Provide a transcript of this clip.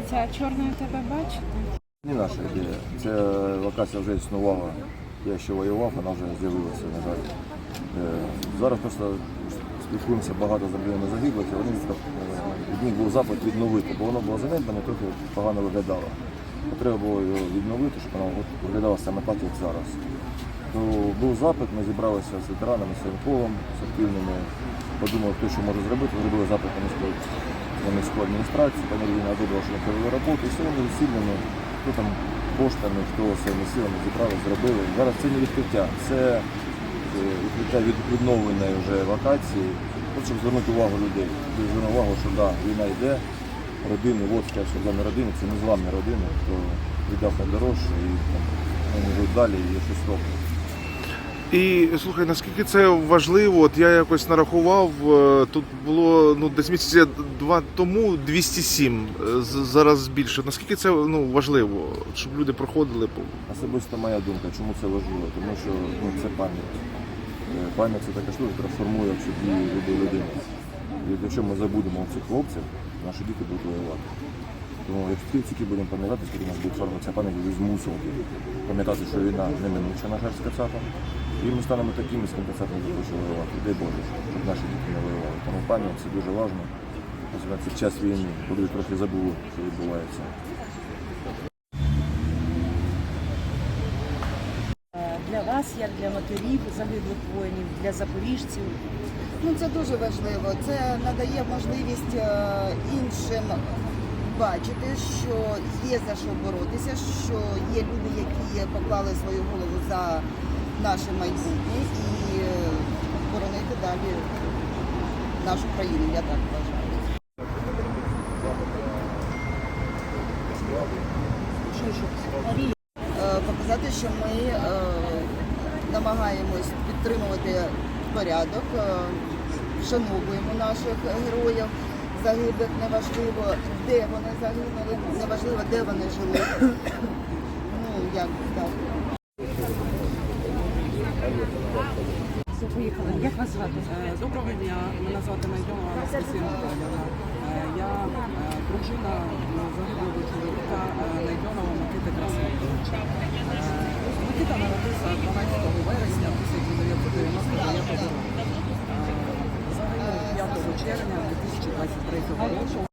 Дивіться, а чорне тебе бачите? Не наша ідея. Ця локація вже існувала. Я ще воював, вона вже з'явилася, на жаль. Е, Зараз просто спілкуємося багато з родинами загиблих, і вони е, від них був запит відновити, бо воно було занедбане, трохи погано виглядало. Треба було його відновити, щоб воно виглядало саме так, як зараз. То був запит, ми зібралися з ветеранами, з воєнколом, з активними, подумали, хто що може зробити, зробили запит на міську, на міську адміністрацію, що ми провели роботу, і сьогодні засідання, хто там коштами, хто своїми силами зібрали, зробили. Зараз це не відкриття, це е, відкриття від відновленої вже локації, От щоб звернути увагу людей. Звернути увагу, що да, війна йде, родини, от сказав, що зламні родини, це не зламні родини, хто віддав найдорожче і там, вони йдуть далі і щось роблять. І слухай, наскільки це важливо, от я якось нарахував, е, тут було ну десь місяця два тому 207, е, зараз більше. Наскільки це ну важливо, щоб люди проходили Особисто моя думка, чому це важливо? Тому що ну, це пам'ять. Е, Пам'ять це така штука, яка формує в собі любої людини. І якщо ми забудемо цих хлопців, наші діти будуть воювати. Тому якщо тільки будемо пам'ятати, скільки нас буде формуватися пам'ять, буде змусувати пам'ятати, що війна неминуча, на жаль, з. І ми станемо такими, з ким кацап не воювати. Дай Боже, щоб наші діти не воювали. Тому пам'ять це дуже важливо. Це час війни, коли трохи забули, що відбувається. для вас, як для матерів загиблих воїнів, для запоріжців. Ну це дуже важливо. Це надає можливість е, іншим бачити, що є за що боротися, що є люди, які поклали свою голову за наше майбутнє і е, боронити далі нашу країну. Я так вважаю. Е, Показати, що ми е, намагаємось підтримувати порядок, вшановуємо наших героїв загиблих, неважливо, де вони загинули, неважливо, де вони жили. Ну, як так. Як вас звати? Е, Доброго дня. Мене звати Найдьова Анастасія Анатоліївна. Е, Я е, дружина загиблого чоловіка Найдьонова Микити Красновича. Микита народився 12 вересня 1999 року. Загинув 5 червня 2023 року.